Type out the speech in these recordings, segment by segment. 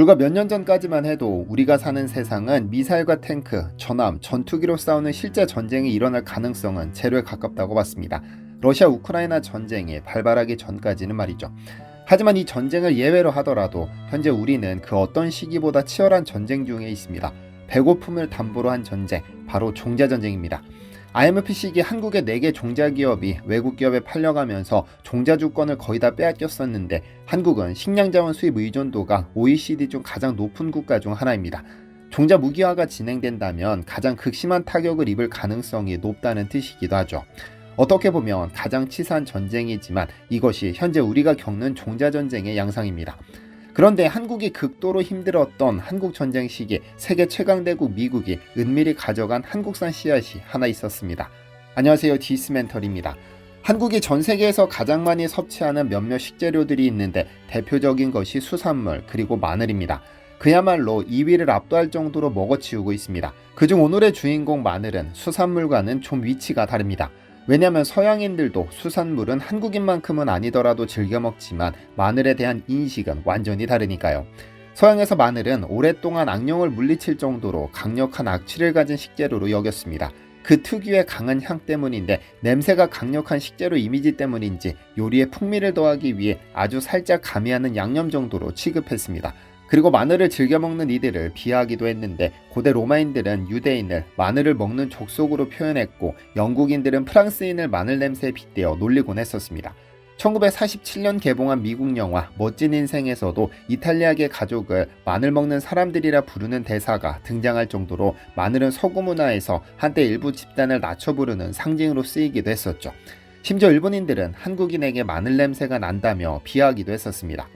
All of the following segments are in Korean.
불과 몇 년 전까지만 해도 우리가 사는 세상은 미사일과 탱크, 전함, 전투기로 싸우는 실제 전쟁이 일어날 가능성은 제로에 가깝다고 봤습니다. 러시아 우크라이나 전쟁이 발발하기 전까지는 말이죠. 하지만 이 전쟁을 예외로 하더라도 현재 우리는 그 어떤 시기보다 치열한 전쟁 중에 있습니다. 배고픔을 담보로 한 전쟁, 바로 종자 전쟁입니다. IMF 시기 한국의 4개 종자기업이 외국 기업에 팔려가면서 종자 주권을 거의 다 빼앗겼었는데 한국은 식량자원 수입 의존도가 OECD 중 가장 높은 국가 중 하나입니다. 종자 무기화가 진행된다면 가장 극심한 타격을 입을 가능성이 높다는 뜻이기도 하죠. 어떻게 보면 가장 치사한 전쟁이지만 이것이 현재 우리가 겪는 종자 전쟁의 양상입니다. 그런데 한국이 극도로 힘들었던 한국 전쟁 시기 세계 최강대국 미국이 은밀히 가져간 한국산 씨앗이 하나 있었습니다. 안녕하세요. 디스멘털입니다. 한국이 전 세계에서 가장 많이 섭취하는 몇몇 식재료들이 있는데 대표적인 것이 수산물 그리고 마늘입니다. 그야말로 2위를 압도할 정도로 먹어치우고 있습니다. 그중 오늘의 주인공 마늘은 수산물과는 좀 위치가 다릅니다. 왜냐하면 서양인들도 수산물은 한국인만큼은 아니더라도 즐겨 먹지만 마늘에 대한 인식은 완전히 다르니까요. 서양에서 마늘은 오랫동안 악령을 물리칠 정도로 강력한 악취를 가진 식재료로 여겼습니다. 그 특유의 강한 향 때문인데 냄새가 강력한 식재료 이미지 때문인지 요리에 풍미를 더하기 위해 아주 살짝 가미하는 양념 정도로 취급했습니다. 그리고 마늘을 즐겨 먹는 이들을 비하하기도 했는데 고대 로마인들은 유대인을 마늘을 먹는 족속으로 표현했고 영국인들은 프랑스인을 마늘 냄새에 빗대어 놀리곤 했었습니다. 1947년 개봉한 미국 영화 멋진 인생에서도 이탈리아계 가족을 마늘 먹는 사람들이라 부르는 대사가 등장할 정도로 마늘은 서구 문화에서 한때 일부 집단을 낮춰 부르는 상징으로 쓰이기도 했었죠. 심지어 일본인들은 한국인에게 마늘 냄새가 난다며 비하하기도 했었습니다.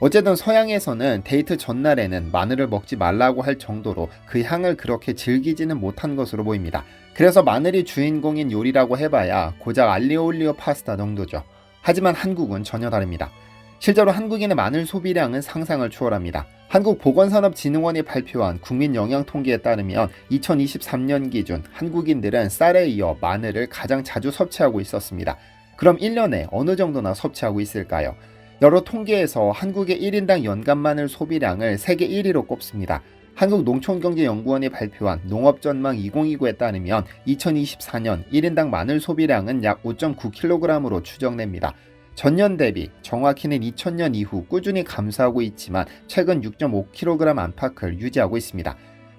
어쨌든 서양에서는 데이트 전날에는 마늘을 먹지 말라고 할 정도로 그 향을 그렇게 즐기지는 못한 것으로 보입니다. 그래서 마늘이 주인공인 요리라고 해봐야 고작 알리오올리오 파스타 정도죠. 하지만 한국은 전혀 다릅니다. 실제로 한국인의 마늘 소비량은 상상을 초월합니다. 한국보건산업진흥원이 발표한 국민 영양 통계에 따르면 2023년 기준 한국인들은 쌀에 이어 마늘을 가장 자주 섭취하고 있었습니다. 그럼 1년에 어느 정도나 섭취하고 있을까요? 여러 통계에서 한국의 1인당 연간 마늘 소비량을 세계 1위로 꼽습니다. 한국농촌경제연구원이 발표한 농업전망 2029에 따르면 2024년 1인당 마늘 소비량은 약 5.9kg으로 추정됩니다. 전년 대비 정확히는 2000년 이후 꾸준히 감소하고 있지만 최근 6.5kg 안팎을 유지하고 있습니다.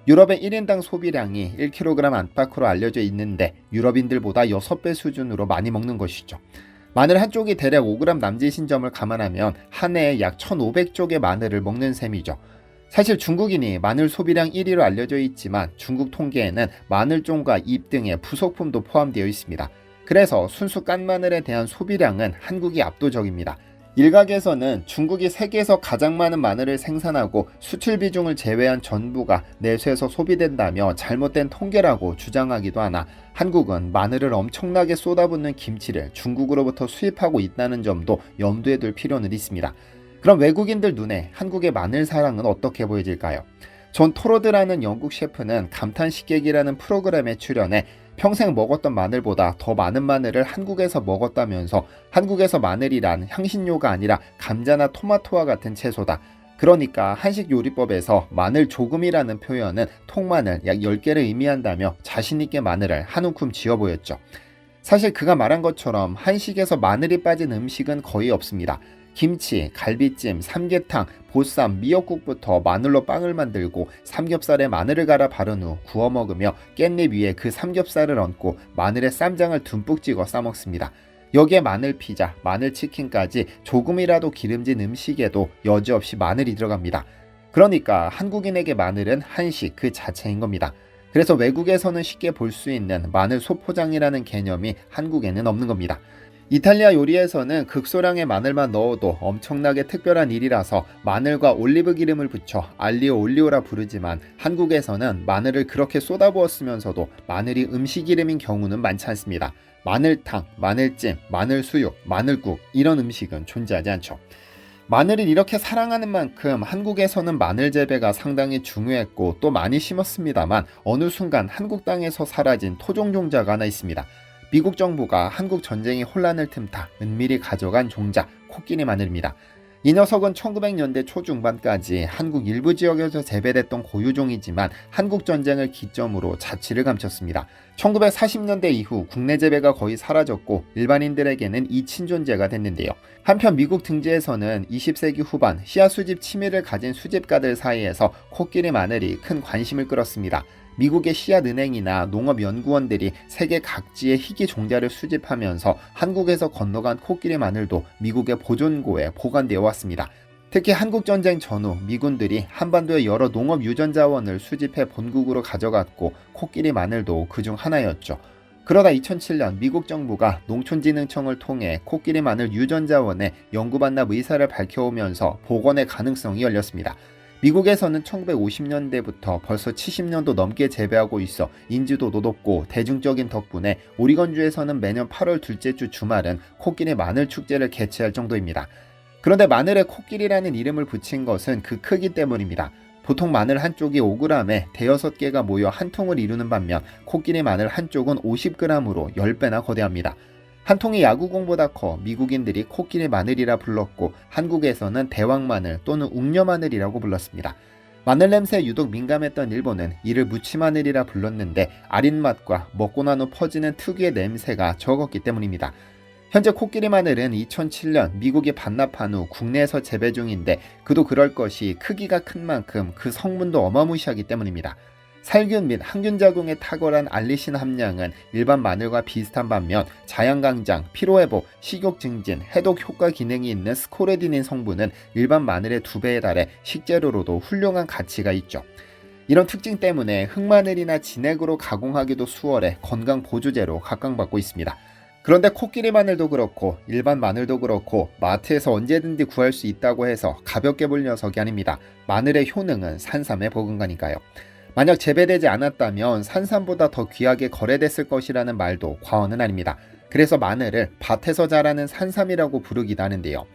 유럽의 1인당 소비량이 1kg 안팎으로 알려져 있는데 유럽인들보다 6배 수준으로 많이 먹는 것이죠. 마늘 한 쪽이 대략 5g 남짓인 점을 감안하면 한 해에 약 1,500쪽의 마늘을 먹는 셈이죠. 사실 중국인이 마늘 소비량 1위로 알려져 있지만 중국 통계에는 마늘종과 잎 등의 부속품도 포함되어 있습니다. 그래서 순수 깐마늘에 대한 소비량은 한국이 압도적입니다. 일각에서는 중국이 세계에서 가장 많은 마늘을 생산하고 수출 비중을 제외한 전부가 내수에서 소비된다며 잘못된 통계라고 주장하기도 하나 한국은 마늘을 엄청나게 쏟아붓는 김치를 중국으로부터 수입하고 있다는 점도 염두에 둘 필요는 있습니다. 그럼 외국인들 눈에 한국의 마늘 사랑은 어떻게 보여질까요? 존 토로드라는 영국 셰프는 감탄식객이라는 프로그램에 출연해 평생 먹었던 마늘보다 더 많은 마늘을 한국에서 먹었다면서 한국에서 마늘이란 향신료가 아니라 감자나 토마토와 같은 채소다. 그러니까 한식 요리법에서 마늘 조금이라는 표현은 통마늘 약 10개를 의미한다며 자신있게 마늘을 한 움큼 지어 보였죠. 사실 그가 말한 것처럼 한식에서 마늘이 빠진 음식은 거의 없습니다. 김치, 갈비찜, 삼계탕, 보쌈, 미역국부터 마늘로 빵을 만들고 삼겹살에 마늘을 갈아 바른 후 구워 먹으며 깻잎 위에 그 삼겹살을 얹고 마늘에 쌈장을 듬뿍 찍어 싸먹습니다. 여기에 마늘 피자, 마늘 치킨까지 조금이라도 기름진 음식에도 여지없이 마늘이 들어갑니다. 그러니까 한국인에게 마늘은 한식 그 자체인 겁니다. 그래서 외국에서는 쉽게 볼 수 있는 마늘 소포장이라는 개념이 한국에는 없는 겁니다. 이탈리아 요리에서는 극소량의 마늘만 넣어도 엄청나게 특별한 일이라서 마늘과 올리브 기름을 붙여 알리오 올리오라 부르지만 한국에서는 마늘을 그렇게 쏟아부었으면서도 마늘이 음식 이름인 경우는 많지 않습니다. 마늘탕, 마늘찜, 마늘수육, 마늘국 이런 음식은 존재하지 않죠. 마늘을 이렇게 사랑하는 만큼 한국에서는 마늘 재배가 상당히 중요했고 또 많이 심었습니다만 어느 순간 한국 땅에서 사라진 토종 종자가 하나 있습니다. 미국 정부가 한국 전쟁의 혼란을 틈타 은밀히 가져간 종자 코끼리 마늘입니다. 이 녀석은 1900년대 초중반까지 한국 일부 지역에서 재배됐던 고유종이지만 한국 전쟁을 기점으로 자취를 감췄습니다. 1940년대 이후 국내 재배가 거의 사라졌고 일반인들에게는 이 친존재가 됐는데요. 한편 미국 등지에서는 20세기 후반 씨앗 수집 취미를 가진 수집가들 사이에서 코끼리 마늘이 큰 관심을 끌었습니다. 미국의 씨앗은행이나 농업연구원들이 세계 각지의 희귀 종자를 수집하면서 한국에서 건너간 코끼리 마늘도 미국의 보존고에 보관되어 왔습니다. 특히 한국전쟁 전후 미군들이 한반도의 여러 농업 유전자원을 수집해 본국으로 가져갔고 코끼리 마늘도 그중 하나였죠. 그러다 2007년 미국 정부가 농촌진흥청을 통해 코끼리 마늘 유전자원의 연구 반납 의사를 밝혀오면서 복원의 가능성이 열렸습니다. 미국에서는 1950년대부터 벌써 70년도 넘게 재배하고 있어 인지도도 높고 대중적인 덕분에 오리건주에서는 매년 8월 둘째 주 주말은 코끼리 마늘 축제를 개최할 정도입니다. 그런데 마늘에 코끼리라는 이름을 붙인 것은 그 크기 때문입니다. 보통 마늘 한쪽이 5g에 대여섯 개가 모여 한 통을 이루는 반면 코끼리 마늘 한쪽은 50g으로 10배나 거대합니다. 한 통이 야구공보다 커 미국인들이 코끼리 마늘이라 불렀고 한국에서는 대왕 마늘 또는 웅녀 마늘이라고 불렀습니다. 마늘 냄새에 유독 민감했던 일본은 이를 무치 마늘이라 불렀는데 아린 맛과 먹고 난 후 퍼지는 특유의 냄새가 적었기 때문입니다. 현재 코끼리 마늘은 2007년 미국이 반납한 후 국내에서 재배 중인데 그도 그럴 것이 크기가 큰 만큼 그 성분도 어마무시하기 때문입니다. 살균 및 항균 작용에 탁월한 알리신 함량은 일반 마늘과 비슷한 반면 자양 강장, 피로 회복, 식욕 증진, 해독 효과 기능이 있는 스코레디닌 성분은 일반 마늘의 두 배에 달해 식재료로도 훌륭한 가치가 있죠. 이런 특징 때문에 흑마늘이나 진액으로 가공하기도 수월해 건강 보조제로 각광받고 있습니다. 그런데 코끼리 마늘도 그렇고 일반 마늘도 그렇고 마트에서 언제든지 구할 수 있다고 해서 가볍게 볼 녀석이 아닙니다. 마늘의 효능은 산삼에 버금가니까요. 만약 재배되지 않았다면 산삼보다 더 귀하게 거래됐을 것이라는 말도 과언은 아닙니다. 그래서 마늘을 밭에서 자라는 산삼이라고 부르기도 하는데요.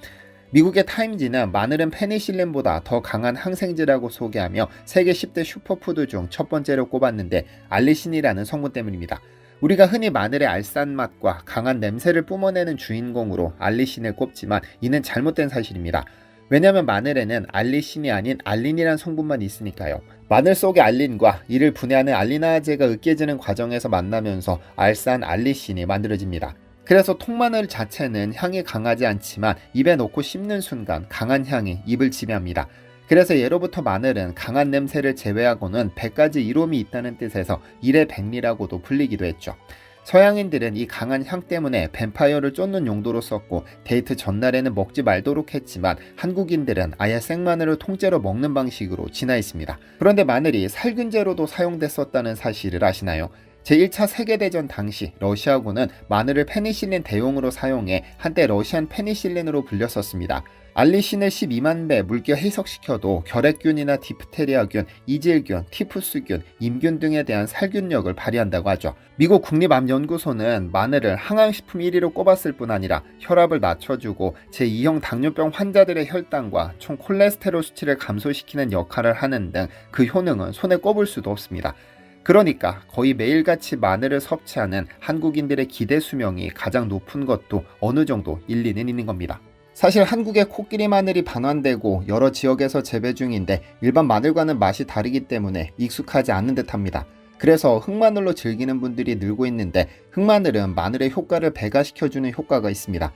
미국의 타임지는 마늘은 페니실린보다 더 강한 항생제라고 소개하며 세계 10대 슈퍼푸드 중 첫 번째로 꼽았는데 알리신이라는 성분 때문입니다. 우리가 흔히 마늘의 알싸한 맛과 강한 냄새를 뿜어내는 주인공으로 알리신을 꼽지만 이는 잘못된 사실입니다. 왜냐하면 마늘에는 알리신이 아닌 알린이란 성분만 있으니까요. 마늘 속의 알린과 이를 분해하는 알리나제가 으깨지는 과정에서 만나면서 알싸한 알리신이 만들어집니다. 그래서 통마늘 자체는 향이 강하지 않지만 입에 넣고 씹는 순간 강한 향이 입을 지배합니다. 그래서 예로부터 마늘은 강한 냄새를 제외하고는 100가지 이롬이 있다는 뜻에서 일의 백리라고도 불리기도 했죠. 서양인들은 이 강한 향 때문에 뱀파이어를 쫓는 용도로 썼고 데이트 전날에는 먹지 말도록 했지만 한국인들은 아예 생마늘을 통째로 먹는 방식으로 진화했습니다. 그런데 마늘이 살균제로도 사용됐었다는 사실을 아시나요? 제1차 세계대전 당시 러시아군은 마늘을 페니실린 대용으로 사용해 한때 러시안 페니실린으로 불렸었습니다. 알리신을 12만 배 물겨 해석시켜도 결핵균이나 디프테리아균, 이질균, 티푸스균, 임균 등에 대한 살균력을 발휘한다고 하죠. 미국 국립암연구소는 마늘을 항암식품 1위로 꼽았을 뿐 아니라 혈압을 낮춰주고 제2형 당뇨병 환자들의 혈당과 총 콜레스테롤 수치를 감소시키는 역할을 하는 등 그 효능은 손에 꼽을 수도 없습니다. 그러니까 거의 매일같이 마늘을 섭취하는 한국인들의 기대 수명이 가장 높은 것도 어느 정도 일리는 있는 겁니다. 사실 한국의 코끼리 마늘이 반환되고 여러 지역에서 재배 중인데 일반 마늘과는 맛이 다르기 때문에 익숙하지 않은 듯 합니다. 그래서 흑마늘로 즐기는 분들이 늘고 있는데 흑마늘은 마늘의 효과를 배가시켜주는 효과가 있습니다.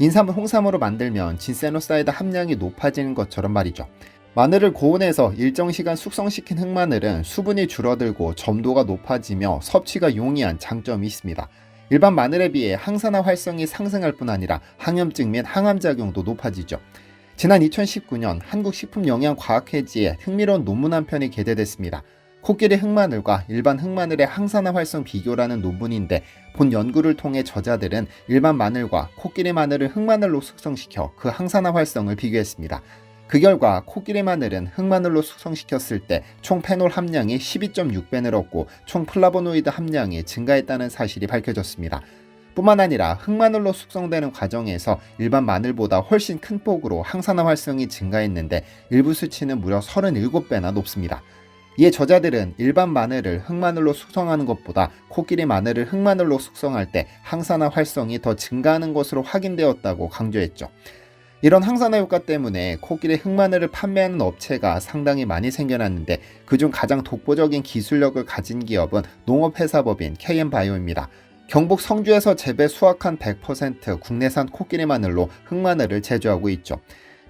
인삼을 홍삼으로 만들면 진세노사이드 함량이 높아지는 것처럼 말이죠. 마늘을 고온에서 일정 시간 숙성시킨 흑마늘은 수분이 줄어들고 점도가 높아지며 섭취가 용이한 장점이 있습니다. 일반 마늘에 비해 항산화 활성이 상승할 뿐 아니라 항염증 및 항암작용도 높아지죠. 지난 2019년 한국식품영양과학회지에 흥미로운 논문 한 편이 게재됐습니다. 코끼리 흑마늘과 일반 흑마늘의 항산화 활성 비교라는 논문인데 본 연구를 통해 저자들은 일반 마늘과 코끼리 마늘을 흑마늘로 숙성시켜 그 항산화 활성을 비교했습니다. 그 결과 코끼리 마늘은 흑마늘로 숙성시켰을 때 총 페놀 함량이 12.6배 늘었고 총 플라보노이드 함량이 증가했다는 사실이 밝혀졌습니다. 뿐만 아니라 흑마늘로 숙성되는 과정에서 일반 마늘보다 훨씬 큰 폭으로 항산화 활성이 증가했는데 일부 수치는 무려 37배나 높습니다. 이에 저자들은 일반 마늘을 흑마늘로 숙성하는 것보다 코끼리 마늘을 흑마늘로 숙성할 때 항산화 활성이 더 증가하는 것으로 확인되었다고 강조했죠. 이런 항산화 효과 때문에 코끼리 흑마늘을 판매하는 업체가 상당히 많이 생겨났는데 그중 가장 독보적인 기술력을 가진 기업은 농업회사법인 KM바이오입니다. 경북 성주에서 재배 수확한 100% 국내산 코끼리 마늘로 흑마늘을 제조하고 있죠.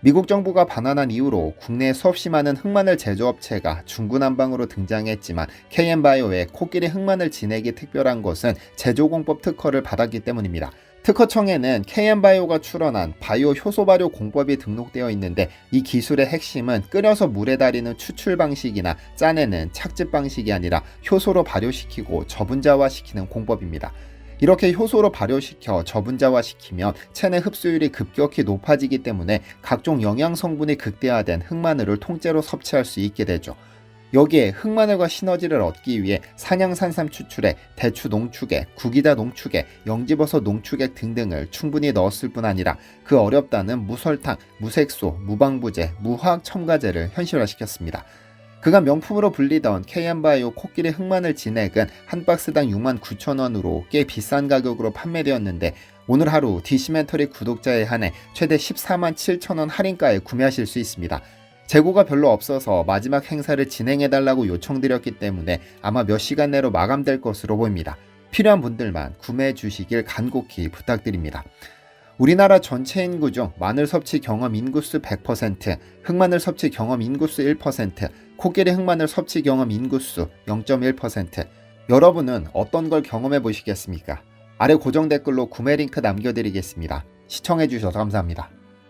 미국 정부가 반환한 이후로 국내에 수없이 많은 흑마늘 제조업체가 중구난방으로 등장했지만 KM바이오의 코끼리 흑마늘 진액이 특별한 것은 제조공법 특허를 받았기 때문입니다. 특허청에는 KM바이오가 출원한 바이오 효소 발효 공법이 등록되어 있는데 이 기술의 핵심은 끓여서 물에 달이는 추출 방식이나 짜내는 착즙 방식이 아니라 효소로 발효시키고 저분자화시키는 공법입니다. 이렇게 효소로 발효시켜 저분자화시키면 체내 흡수율이 급격히 높아지기 때문에 각종 영양 성분이 극대화된 흑마늘을 통째로 섭취할 수 있게 되죠. 여기에 흑마늘과 시너지를 얻기 위해 산양산삼 추출액, 대추 농축액, 구기자 농축액, 영지버섯 농축액 등등을 충분히 넣었을 뿐 아니라 그 어렵다는 무설탕, 무색소, 무방부제, 무화학 첨가제를 현실화시켰습니다. 그가 명품으로 불리던 KM바이오 코끼리 흑마늘 진액은 한 박스당 6만 9천 원으로 꽤 비싼 가격으로 판매되었는데 오늘 하루 디시멘터리 구독자에 한해 최대 14만 7천 원 할인가에 구매하실 수 있습니다. 재고가 별로 없어서 마지막 행사를 진행해달라고 요청드렸기 때문에 아마 몇 시간 내로 마감될 것으로 보입니다. 필요한 분들만 구매해 주시길 간곡히 부탁드립니다. 우리나라 전체 인구 중 마늘 섭취 경험 인구수 100%, 흑마늘 섭취 경험 인구수 1%, 코끼리 흑마늘 섭취 경험 인구수 0.1%. 여러분은 어떤 걸 경험해 보시겠습니까? 아래 고정 댓글로 구매 링크 남겨드리겠습니다. 시청해 주셔서 감사합니다.